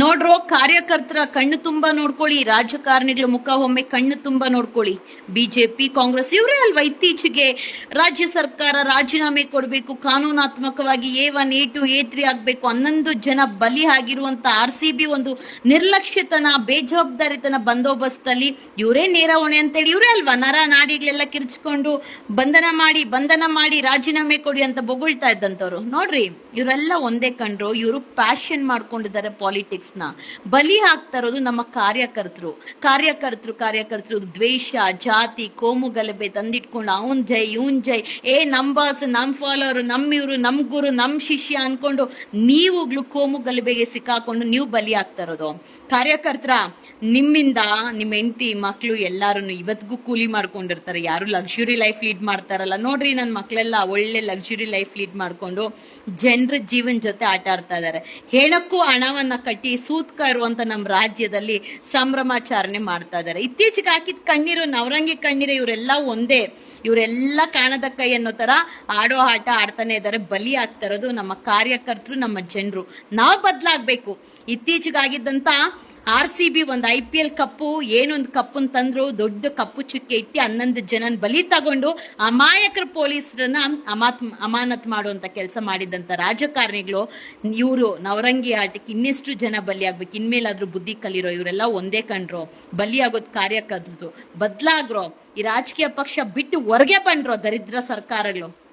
ನೋಡ್ರೋ ಕಾರ್ಯಕರ್ತರ ಕಣ್ಣು ತುಂಬಾ ನೋಡ್ಕೊಳ್ಳಿ, ರಾಜಕಾರಣಿಗಳ ಮುಖ ಒಮ್ಮೆ ಕಣ್ಣು ತುಂಬಾ ನೋಡ್ಕೊಳ್ಳಿ. ಬಿಜೆಪಿ, ಕಾಂಗ್ರೆಸ್ ಇವರೇ ಅಲ್ವಾ ಇತ್ತೀಚೆಗೆ ರಾಜ್ಯ ಸರ್ಕಾರ ರಾಜೀನಾಮೆ ಕೊಡಬೇಕು, ಕಾನೂನಾತ್ಮಕವಾಗಿ A one, A two, A three ಆಗ್ಬೇಕು ಹನ್ನೊಂದು ಜನ ಬಲಿ ಆಗಿರುವಂತ ಆರ್ ಸಿ ಬಿ ಒಂದು ನಿರ್ಲಕ್ಷ್ಯತನ, ಬೇಜವಾಬ್ದಾರಿತನ ಬಂದೋಬಸ್ತಲ್ಲಿ ಇವರೇ ನೇರ ಹೊಣೆ ಅಂತೇಳಿ ಇವರೇ ಅಲ್ವಾ ನರ ನಾಡಿಗಳೆಲ್ಲ ಕಿರ್ಚ್ಕೊಂಡು ಬಂಧನ ಮಾಡಿ ಬಂಧನ ಮಾಡಿ ರಾಜೀನಾಮೆ ಕೊಡಿ ಅಂತ ಬೊಗಳ್ತಾ ಇದ್ದಂಥವ್ರು. ನೋಡ್ರಿ, ಇವರೆಲ್ಲ ಒಂದೇ ಕಂಡ್ರು, ಇವರು ಪ್ಯಾಷನ್ ಮಾಡ್ಕೊಂಡಿದ್ದಾರೆ ಪಾಲಿಟಿಕ್ಸ್ ಬಲಿ ಹಾಕ್ತಾ ಇರೋದು ನಮ್ಮ ಕಾರ್ಯಕರ್ತರು. ಕಾರ್ಯಕರ್ತರು ಕಾರ್ಯಕರ್ತರು, ದ್ವೇಷ, ಜಾತಿ, ಕೋಮು ಗಲಭೆ ತಂದಿಟ್ಕೊಂಡು ಅವನ್ ಜೈ, ಇವನ್ ಜೈ, ಏ ನಮ್ ಬಾಸ್ ನಮ್ ಫಾಲೋವರ್ ನಮ್ ಇವರು, ನಮ್ ಗುರು, ನಮ್ ಶಿಷ್ಯ ಅನ್ಕೊಂಡು ನೀವುಗಳು ಕೋಮು ಗಲಭೆಗೆ ಸಿಕ್ಕಾಕೊಂಡು ನೀವು ಬಲಿ ಆಗ್ತಾ ಇರೋದು. ಕಾರ್ಯಕರ್ತರ, ನಿಮ್ಮಿಂದ ನಿಮ್ಮ ಹೆಂಡತಿ ಮಕ್ಕಳು ಎಲ್ಲಾರು ಇವತ್ತಿಗೂ ಕೂಲಿ ಮಾಡ್ಕೊಂಡಿರ್ತಾರೆ. ಯಾರು ಲಕ್ಸುರಿ ಲೈಫ್ ಲೀಡ್ ಮಾಡ್ತಾರಲ್ಲ ನೋಡ್ರಿ ನನ್ನ ಮಕ್ಕಳೆಲ್ಲ ಒಳ್ಳೆ ಲಕ್ಸುರಿ ಲೈಫ್ ಲೀಡ್ ಮಾಡ್ಕೊಂಡು ಜನರ ಜೀವನ ಜೊತೆ ಆಟ ಆಡ್ತಾ ಇದ್ದಾರೆ ಹೇಳಕ್ಕೂ ಹಣವನ್ನ ಕಟ್ಟಿ ಸೂತ್ಕ ಅಂತ ನಮ್ಮ ರಾಜ್ಯದಲ್ಲಿ ಸಂಭ್ರಮಾಚರಣೆ ಮಾಡ್ತಾ ಇದ್ದಾರೆ ಇತ್ತೀಚೆಗೆ ಹಾಕಿದ ಕಣ್ಣೀರು, ನವರಂಗಿ ಕಣ್ಣೀರು ಇವರೆಲ್ಲ ಒಂದೇ. ಇವರೆಲ್ಲ ಕಾಣದ ಕೈ ಅನ್ನೋ ಥರ ಆಡೋ ಆಟ ಆಡ್ತಾನೆ ಇದ್ದಾರೆ ಬಲಿ ಆಗ್ತಾ ಇರೋದು ನಮ್ಮ ಕಾರ್ಯಕರ್ತರು, ನಮ್ಮ ಜನರು. ನಾವು ಬದಲಾಗಬೇಕು. ಇತ್ತೀಚೆಗಾಗಿದ್ದಂತ ಆರ್ ಸಿ ಬಿ ಒಂದು ಐ ಪಿ ಎಲ್ ಕಪ್ಪು ಏನೊಂದು ಕಪ್ಪನ್ನು ತಂದ್ರು ದೊಡ್ಡ ಕಪ್ಪು ಚುಕ್ಕೆ ಇಟ್ಟು ಹನ್ನೊಂದು ಜನನ ಬಲಿ ತಗೊಂಡು ಅಮಾಯಕರ ಪೊಲೀಸರನ್ನ ಅಮಾತ್, ಅಮಾನತ್ ಮಾಡುವಂಥ ಕೆಲಸ ಮಾಡಿದಂತ ರಾಜಕಾರಣಿಗಳು. ಇವರು ನವರಂಗಿ ಆಟಕ್ಕೆ ಇನ್ನೆಷ್ಟು ಜನ ಬಲಿ ಆಗ್ಬೇಕು? ಇನ್ಮೇಲಾದ್ರೂ ಬುದ್ಧಿ ಕಲಿರೋ ಇವರೆಲ್ಲ ಒಂದೇ ಕಂಡ್ರು. ಬಲಿ ಆಗೋದ್ ಕಾರ್ಯಕರ್ತರು ಬದ್ಲಾಗ್ರೋ, ಈ ರಾಜಕೀಯ ಪಕ್ಷ ಬಿಟ್ಟು ಹೊರಗೆ ಬಂದ್ರೋ ದರಿದ್ರ ಸರ್ಕಾರಗಳು.